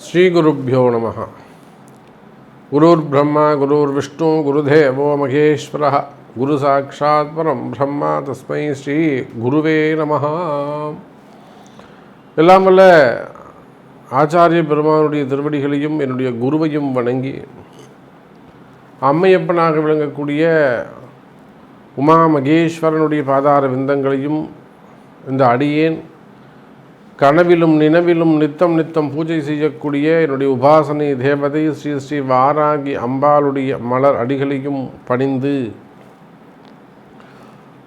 ஸ்ரீகுருப்போ நம குருர் பிரம்மா குருர் விஷ்ணு குருதேவோ மகேஸ்வர குரு சாட்சாத் பரம் பிரம்மா தஸ்மை ஸ்ரீ குருவே நம எல்லாம் வல்ல ஆச்சாரிய பெருமானுடைய திருவடிகளையும் என்னுடைய குருவையும் வணங்கி அம்மையப்பனாக விளங்கக்கூடிய உமா மகேஸ்வரனுடைய பாதார விந்தங்களையும் இந்த அடியேன் கனவிலும் நினைவிலும் நித்தம் நித்தம் பூஜை செய்யக்கூடிய என்னுடைய உபாசனை தேவதை ஸ்ரீ ஸ்ரீ வாராகி அம்பாளுடைய மலர் அடிகளையும் பணிந்து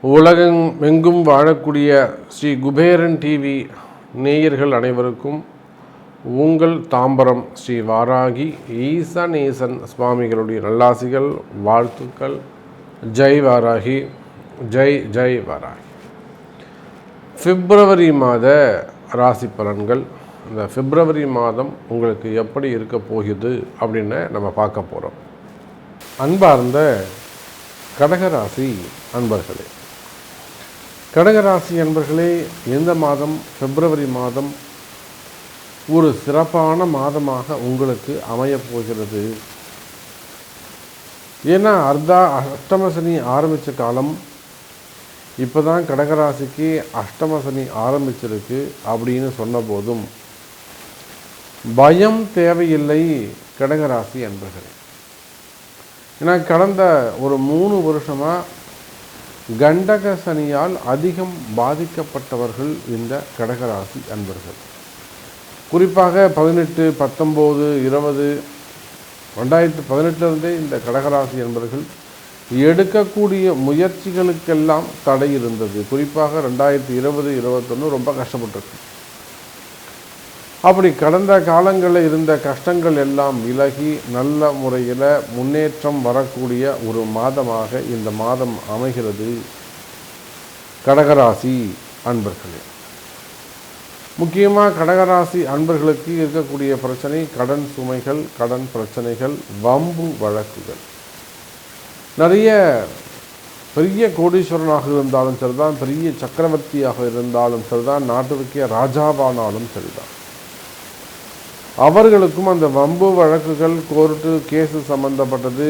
உலகம் எங்கும் வாழக்கூடிய ஸ்ரீ குபேரன் டிவி நேயர்கள் அனைவருக்கும் உங்கள் தாம்பரம் ஸ்ரீ வாராகி ஈசனேசன் சுவாமிகளுடைய நல்லாசிகள் வாழ்த்துக்கள். ஜெய் வாராகி ஜெய் ஜெய் வாராகி. பிப்ரவரி மாத ராசி பலன்கள். இந்த பிப்ரவரி மாதம் உங்களுக்கு எப்படி இருக்க போகுது அப்படின்னு நம்ம பார்க்க போகிறோம் அன்பார்ந்த கடகராசி அன்பர்களே கடகராசி அன்பர்களே இந்த மாதம் பிப்ரவரி மாதம் ஒரு சிறப்பான மாதமாக உங்களுக்கு அமையப் போகிறது. ஏன்னா அர்த்தா அஷ்டமசனி ஆரம்பித்த காலம் இப்போ தான் கடகராசிக்கு அஷ்டமசனி ஆரம்பிச்சிருக்கு அப்படின்னு சொன்ன போதும் பயம் தேவையில்லை கடகராசி அன்பர்களே. ஏன்னா கடந்த ஒரு மூணு வருஷமாக கண்டக சனியால் அதிகம் பாதிக்கப்பட்டவர்கள் இந்த கடகராசி அன்பர்கள். குறிப்பாக பதினெட்டு பத்தொம்போது இருபது ரெண்டாயிரத்து பதினெட்டிலிருந்தே இந்த கடகராசி என்பவர்கள் எடுக்கக்கூடிய முயற்சிகளுக்கெல்லாம் தடை இருந்தது. குறிப்பாக ரெண்டாயிரத்தி இருபது இருபத்தொன்று ரொம்ப கஷ்டப்பட்டிருக்கு. அப்படி கடந்த காலங்களில் இருந்த கஷ்டங்கள் எல்லாம் விலகி நல்ல முறையில் முன்னேற்றம் வரக்கூடிய ஒரு மாதமாக இந்த மாதம் அமைகிறது. கடகராசி அன்பர்களே. முக்கியமாக கடகராசி அன்பர்களுக்கு இருக்கக்கூடிய பிரச்சனை கடன் சுமைகள் கடன் பிரச்சனைகள் வம்பு வழக்குகள். நிறைய பெரிய கோடீஸ்வரனாக இருந்தாலும் சரிதான் பெரிய சக்கரவர்த்தியாக இருந்தாலும் சரிதான் நாட்டிற்கே ராஜாவானாலும் சரிதான். அவர்களுக்கும் அந்த வம்பு வழக்குகள் கோர்ட்டு கேஸு சம்மந்தப்பட்டது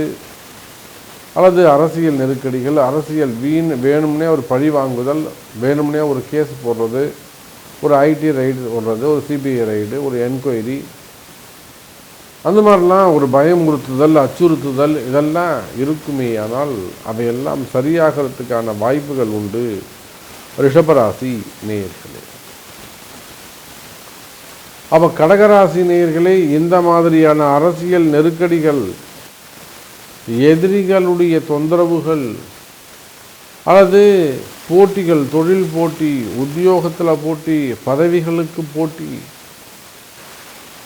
அல்லது அரசியல் நெருக்கடிகள் அரசியல் வீண் வேணும்னே ஒரு பழி வாங்குதல் வேணும்னே ஒரு கேஸ் போடுறது ஒரு ஐடி ரைடு போடுறது ஒரு சிபிஐ ரைடு ஒரு என்கொயரி அந்த மாதிரிலாம் ஒரு பயமுறுத்துதல் அச்சுறுத்துதல் இதெல்லாம் இருக்குமே ஆனால் அவையெல்லாம் சரியாகிறதுக்கான வாய்ப்புகள் உண்டு. ரிஷபராசி நேயர்களே. அப்போ கடகராசி நேயர்களே இந்த மாதிரியான அரசியல் நெருக்கடிகள் எதிரிகளுடைய தொந்தரவுகள் அல்லது போட்டிகள் தொழில் போட்டி உத்தியோகத்தில் போட்டி பதவிகளுக்கு போட்டி.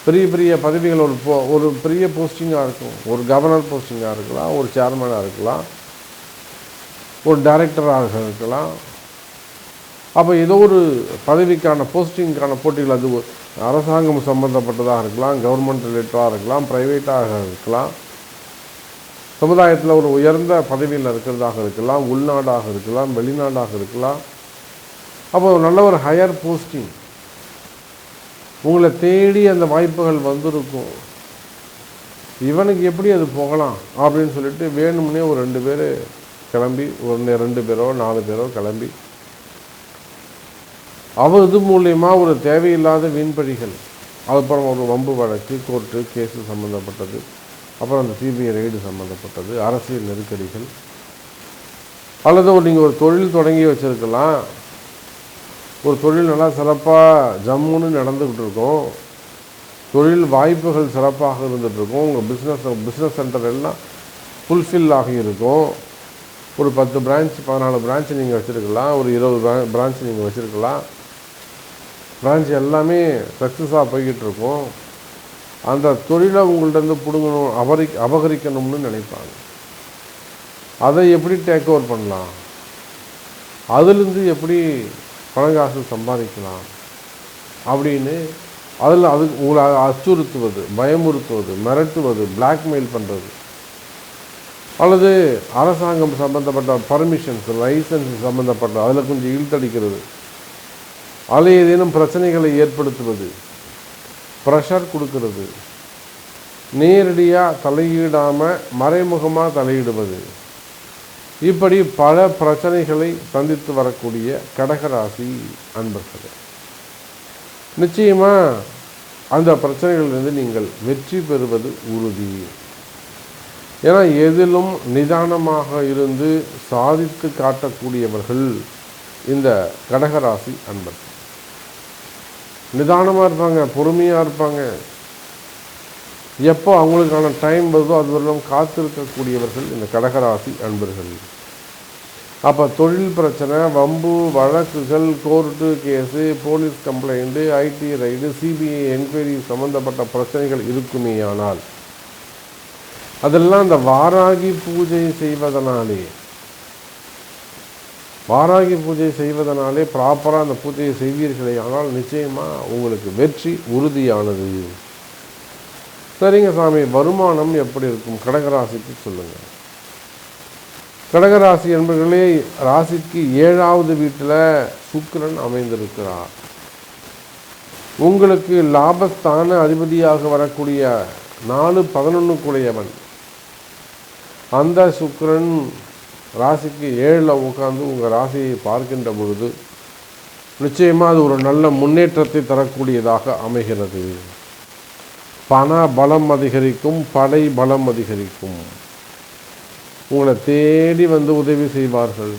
பெரிய பெரிய பதவிகள் ஒரு போ ஒரு பெரிய போஸ்டிங்காக இருக்கும். ஒரு கவர்னர் போஸ்டிங்காக இருக்கலாம் ஒரு சேர்மனாக இருக்கலாம் ஒரு டைரக்டராக இருக்கலாம். அப்போ ஏதோ ஒரு பதவிக்கான போஸ்டிங்கான போட்டிகள் அது அரசாங்கம் சம்மந்தப்பட்டதாக இருக்கலாம் கவர்மெண்ட் ரிலேட்டடாக இருக்கலாம் ப்ரைவேட்டாக இருக்கலாம். சமுதாயத்தில் ஒரு உயர்ந்த பதவியில் இருக்கிறதாக இருக்கலாம் உள்நாடாக இருக்கலாம் வெளிநாடாக இருக்கலாம். அப்போ நல்ல ஒரு ஹையர் போஸ்டிங் உங்களை தேடி அந்த வாய்ப்புகள் வந்திருக்கும். இவனுக்கு எப்படி அது போகலாம் அப்படின்னு சொல்லிட்டு வேணும்னே ஒரு ரெண்டு பேர் கிளம்பி ஒரு ரெண்டு பேரோ நாலு பேரோ கிளம்பி. அவர் இது மூலயமா ஒரு தேவையில்லாத வீண்பழிகள் அதுக்கப்புறம் ஒரு வம்பு வழக்கு கோர்ட்டு கேஸு சம்மந்தப்பட்டது அப்புறம் அந்த சிபிஐ ரைடு சம்மந்தப்பட்டது அரசியல் நெருக்கடிகள். அல்லது ஒரு நீங்கள் ஒரு தொழில் தொடங்கி வச்சுருக்கலாம். ஒரு தொழில் நல்லா சிறப்பாக ஜம்முன்னு நடந்துக்கிட்டு இருக்கோம். தொழில் வாய்ப்புகள் சிறப்பாக இருந்துகிட்ருக்கும் உங்கள் பிஸ்னஸ் பிஸ்னஸ் சென்டர் எல்லாம் ஃபுல்ஃபில் ஆகியிருக்கும் ஒரு பத்து பிரான்ச் பதினாலு பிரான்ச் நீங்கள் வச்சுருக்கலாம். ஒரு இருபது பிரான்ச் நீங்கள் வச்சுருக்கலாம். பிரான்ச் எல்லாமே சக்ஸஸாக போய்கிட்டு இருக்கும். அந்த தொழிலை உங்கள்கிட்ட பிடுங்கணும் அபரி அபகரிக்கணும்னு நினைப்பாங்க. அதை எப்படி டேக் ஓவர் பண்ணலாம்? அதுலேருந்து எப்படி பணங்காசு சம்பாதிக்கலாம்? அப்படின்னு அதில் அது உங்களை அச்சுறுத்துவது பயமுறுத்துவது மிரட்டுவது பிளாக்மெயில் பண்ணுறது அல்லது அரசாங்கம் சம்பந்தப்பட்ட பர்மிஷன்ஸ் லைசன்ஸ் சம்மந்தப்பட்ட அதில் கொஞ்சம் இழுத்தடிக்கிறது. அதில் ஏதேனும் பிரச்சனைகளை ஏற்படுத்துவது. ப்ரெஷர் கொடுக்கறது. நேரடியாக தலையிடாமல் மறைமுகமாக தலையிடுவது. இப்படி பல பிரச்சனைகளை சந்தித்து வரக்கூடிய கடகராசி அன்பர்களே. நிச்சயமாக அந்த பிரச்சனைகளிலிருந்து நீங்கள் வெற்றி பெறுவது உறுதி. ஏன்னா எதிலும் நிதானமாக இருந்து சாதித்து காட்டக்கூடியவர்கள் இந்த கடகராசி அன்பர்கள். நிதானமாக இருப்பாங்க பொறுமையாக இருப்பாங்க. எப்போ அவங்களுக்கான டைம் வருதோ அது காத்திருக்கக்கூடியவர்கள் இந்த கடகராசி அன்பர்கள். அப்போ தொழில் பிரச்சனை வம்பு வழக்குகள் court case police complaint IT raid CBI enquiry சம்மந்தப்பட்ட பிரச்சனைகள் இருக்குமேயானால் அதெல்லாம் இந்த வாராகி பூஜை செய்வதனாலே வாராகி பூஜை செய்வதனாலே ப்ராப்பராக அந்த பூஜையை செய்வீர்களே ஆனால் நிச்சயமாக உங்களுக்கு வெற்றி உறுதியானது. சரிங்க சாமி வருமானம் எப்படி இருக்கும்? கடகராசிக்கு சொல்லுங்கள் கடகராசி என்பர்களே ராசிக்கு ஏழாவது வீட்டில் சுக்கிரன் அமைந்திருக்கிறார். உங்களுக்கு லாபஸ்தான அதிபதியாக வரக்கூடிய நாலு பதினொன்றுக்குடையவன் அந்த சுக்கிரன் ராசிக்கு ஏழில் உட்காந்து உங்கள் ராசியை பார்க்கின்ற பொழுது நிச்சயமாக அது ஒரு நல்ல முன்னேற்றத்தை தரக்கூடியதாக அமைகிறது. பண பலம் அதிகரிக்கும் படை பலம் அதிகரிக்கும். உங்களை தேடி வந்து உதவி செய்வார்கள்.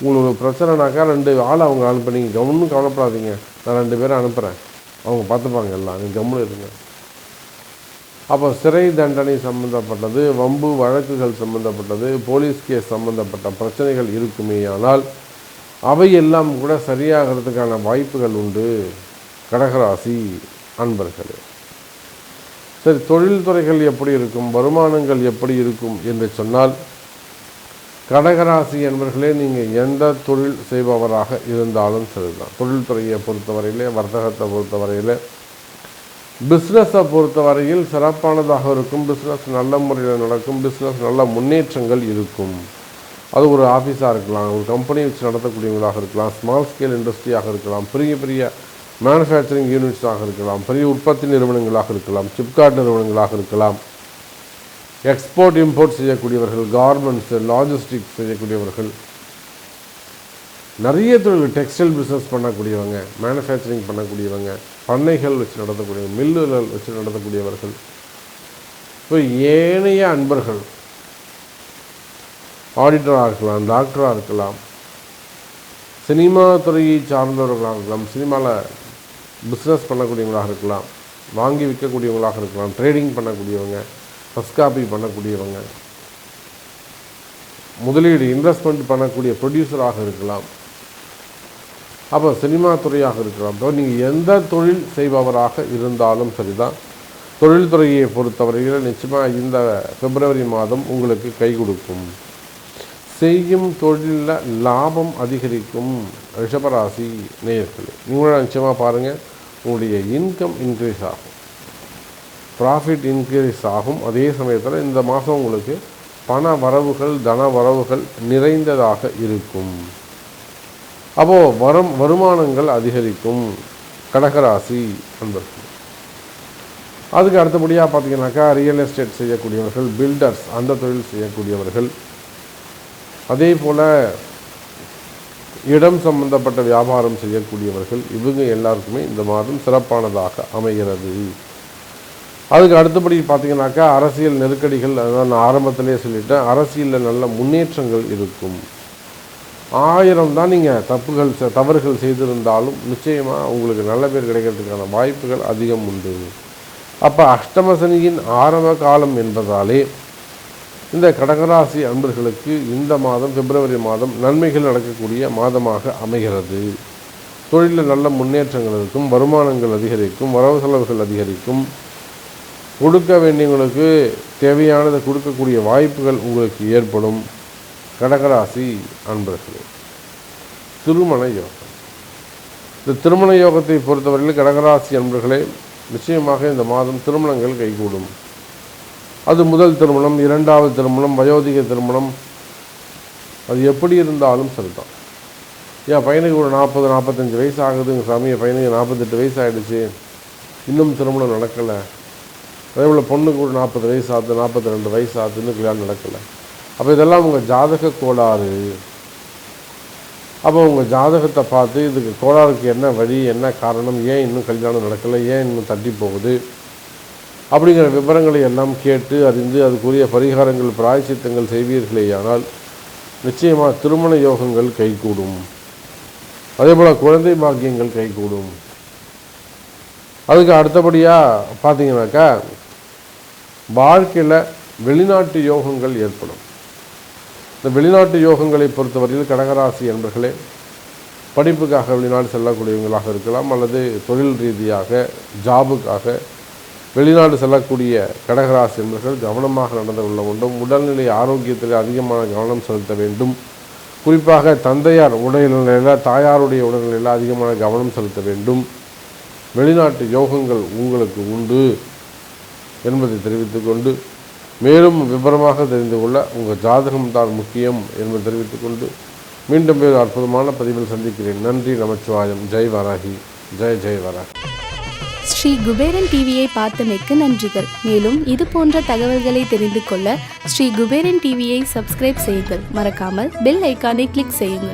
உங்களுக்கு ஒரு பிரச்சனைனாக்கா ரெண்டு ஆள் அவங்க அனுப்ப நீங்கள் கவனம் கவலைப்படாதீங்க. நான் ரெண்டு பேரும் அனுப்புகிறேன் அவங்க பார்த்துப்பாங்க எல்லாம். நீங்கள் கம்முன்னு இருங்க. அப்போ சிறை தண்டனை சம்பந்தப்பட்டது வம்பு வழக்குகள் சம்பந்தப்பட்டது போலீஸ் கேஸ் சம்பந்தப்பட்ட பிரச்சனைகள் இருக்குமேயானால் அவையெல்லாம் கூட சரியாகிறதுக்கான வாய்ப்புகள் உண்டு. கடகராசி அன்பர்களே. சரி தொழில்துறைகள் எப்படி இருக்கும் வருமானங்கள் எப்படி இருக்கும் என்று சொன்னால் கடகராசி என்பர்களே நீங்கள் எந்த தொழில் செய்பவராக இருந்தாலும் சரிதான். தொழில்துறையை பொறுத்தவரையிலே வர்த்தகத்தை பொறுத்தவரையில் பிஸ்னஸை பொறுத்தவரையில் சிறப்பானதாக இருக்கும். பிஸ்னஸ் நல்ல முறையில் நடக்கும். பிஸ்னஸ் நல்ல முன்னேற்றங்கள் இருக்கும். அது ஒரு ஆஃபீஸாக இருக்கலாம். ஒரு கம்பெனி வச்சு நடத்தக்கூடியவங்களாக இருக்கலாம். ஸ்மால் ஸ்கேல் இண்டஸ்ட்ரியாக இருக்கலாம். பெரிய பெரிய மேனுஃபேக்சரிங் யூனிட்ஸாக இருக்கலாம். பெரிய உற்பத்தி நிறுவனங்களாக இருக்கலாம். சிப்காட் நிறுவனங்களாக இருக்கலாம். எக்ஸ்போர்ட் இம்போர்ட் செய்யக்கூடியவர்கள் கார்மெண்ட்ஸு லாஜிஸ்டிக்ஸ் செய்யக்கூடியவர்கள். நிறைய தொழில் டெக்ஸ்டைல் பிஸ்னஸ் பண்ணக்கூடியவங்க மேனுஃபேக்சரிங் பண்ணக்கூடியவங்க. பண்ணைகள் வச்சு நடத்தக்கூடியவங்க மில்லுகள் வச்சு நடத்தக்கூடியவர்கள். இப்போ ஏனைய அன்பர்கள் ஆடிட்டராக இருக்கலாம் டாக்டராக இருக்கலாம் சினிமா துறையை சார்ந்தவர்களாக இருக்கலாம் சினிமாவில் பிஸ்னஸ் பண்ணக்கூடியவங்களாக இருக்கலாம் வாங்கி விற்கக்கூடியவங்களாக இருக்கலாம் ட்ரேடிங் பண்ணக்கூடியவங்க ஃபஸ்ட் காப்பி பண்ணக்கூடியவங்க முதலீடு இன்வெஸ்ட்மெண்ட் பண்ணக்கூடிய ப்ரொடியூசராக இருக்கலாம். அப்போ சினிமா துறையாக இருக்கலாம். இப்போ நீங்கள் எந்த தொழில் செய்பவராக இருந்தாலும் சரிதான். தொழில்துறையை பொறுத்தவரையில் நிச்சயமாக இந்த பிப்ரவரி மாதம் உங்களுக்கு கை கொடுக்கும். செய்யும் தொழிலில் லாபம் அதிகரிக்கும் ரிஷபராசி நேயர்களே. நீங்களும் நிச்சயமாக பாருங்கள் உங்களுடைய இன்கம் இன்க்ரீஸ் ஆகும். ப்ராஃபிட் இன்க்ரீஸ் ஆகும். அதே சமயத்தில் இந்த மாதம் உங்களுக்கு பண வரவுகள் தன வரவுகள் நிறைந்ததாக இருக்கும். அப்போது வரும் வருமானங்கள் அதிகரிக்கும். கடகராசி அன்பர்கள். அதுக்கு அடுத்தபடியாக பார்த்தீங்கன்னாக்கா ரியல் எஸ்டேட் செய்யக்கூடியவர்கள் பில்டர்ஸ் அந்த தொழில் செய்யக்கூடியவர்கள். அதே போல் இடம் சம்பந்தப்பட்ட வியாபாரம் செய்யக்கூடியவர்கள் இவங்க எல்லாருக்குமே இந்த மாதம் சிறப்பானதாக அமைகிறது. அதுக்கு அடுத்தபடி பார்த்தீங்கன்னாக்கா அரசியல் நெருக்கடிகள் அதான் நான் ஆரம்பத்திலே சொல்லிட்டேன் அரசியலில் நல்ல முன்னேற்றங்கள் இருக்கும். ஆயிரம் தான் நீங்கள் தப்புகள் செ- தவறுகள் செய்திருந்தாலும் நிச்சயமாக உங்களுக்கு நல்ல பேர் கிடைக்கிறதுக்கான வாய்ப்புகள் அதிகம் உண்டு. அப்போ அஷ்டமசனியின் ஆரம்ப காலம் என்பதாலே இந்த கடகராசி அன்பர்களுக்கு இந்த மாதம் பிப்ரவரி மாதம் நன்மைகள் நடக்கக்கூடிய மாதமாக அமைகிறது. தொழிலில் நல்ல முன்னேற்றங்கள் இருக்கும் வருமானங்கள் அதிகரிக்கும் வரவு செலவுகள் அதிகரிக்கும். கொடுக்க வேண்டியவங்களுக்கு தேவையானதை கொடுக்கக்கூடிய வாய்ப்புகள் உங்களுக்கு ஏற்படும். கடகராசி அன்பர்களே திருமண யோகம். இந்த திருமண யோகத்தை பொறுத்தவரையில் கடகராசி அன்பர்களே நிச்சயமாக இந்த மாதம் திருமணங்கள் கைகூடும். அது முதல் திருமணம் இரண்டாவது திருமணம் வயோதிக திருமணம். அது எப்படி இருந்தாலும் சரிதான். என் பையனுக்கு ஒரு நாற்பது நாற்பத்தஞ்சு வயசு ஆகுதுங்க சாமி. என் பையனுக்கு நாற்பத்தெட்டு வயசு ஆகிடுச்சு இன்னும் திருமணம் நடக்கலை. அதே போல் பொண்ணுக்கு ஒரு நாற்பது வயசு ஆகுது நாற்பத்தி ரெண்டு வயசு ஆகுதுன்னு கல்யாணம் நடக்கலை. அப்போ இதெல்லாம் உங்கள் ஜாதக கோளாறு. அப்போ உங்கள் ஜாதகத்தை பார்த்து இதுக்கு கோளாறுக்கு என்ன வழி என்ன காரணம் ஏன் இன்னும் கல்யாணம் நடக்கலை ஏன் இன்னும் தட்டி போகுது? அப்படிங்கிற விவரங்களை எல்லாம் கேட்டு அறிந்து அதுக்குரிய பரிகாரங்கள் பிராயச்சித்தங்கள் செய்வீர்களேயானால் நிச்சயமாக திருமண யோகங்கள் கைகூடும். அதே போல் குழந்தை பாக்கியங்கள் கைகூடும். அதுக்கு அடுத்தபடியாக பார்த்தீங்கன்னாக்கா வாழ்க்கையில் வெளிநாட்டு யோகங்கள் ஏற்படும். இந்த வெளிநாட்டு யோகங்களை பொறுத்தவரையில் கடகராசி என்பர்களே படிப்புக்காக வெளிநாடு செல்லக்கூடியவங்களாக இருக்கலாம் அல்லது தொழில் ரீதியாக ஜாபுக்காக வெளிநாடு செல்லக்கூடிய கடகராசி என்பர்கள் கவனமாக நடந்து கொள்ள வேண்டும். உடல்நிலை ஆரோக்கியத்தில் அதிகமான கவனம் செலுத்த வேண்டும். குறிப்பாக தந்தையார் உடல்நிலையில் தாயாருடைய உடல்நிலையில் அதிகமான கவனம் செலுத்த வேண்டும். வெளிநாட்டு யோகங்கள் உங்களுக்கு உண்டு என்பதை தெரிவித்துக்கொண்டு மேலும் விவரமாக தெரிந்து கொள்ள உங்கள் ஜாதகம் தான் முக்கியம் என்பதை தெரிவித்துக்கொண்டு மீண்டும் ஒரு அற்புதமான பதிவில் சந்திக்கிறேன். நன்றி நமச்சிவாயம். ஜெய் வராகி. ஜெய் ஜெய் வராகி. ஸ்ரீ குபேரன் டிவியை பார்த்தமைக்கு நன்றிகள். மேலும் இது போன்ற தகவல்களை தெரிந்து கொள்ள ஸ்ரீ குபேரன் டிவியை சப்ஸ்கிரைப் செய்யுங்கள். மறக்காமல் பெல் ஐக்கானை கிளிக் செய்யுங்கள்.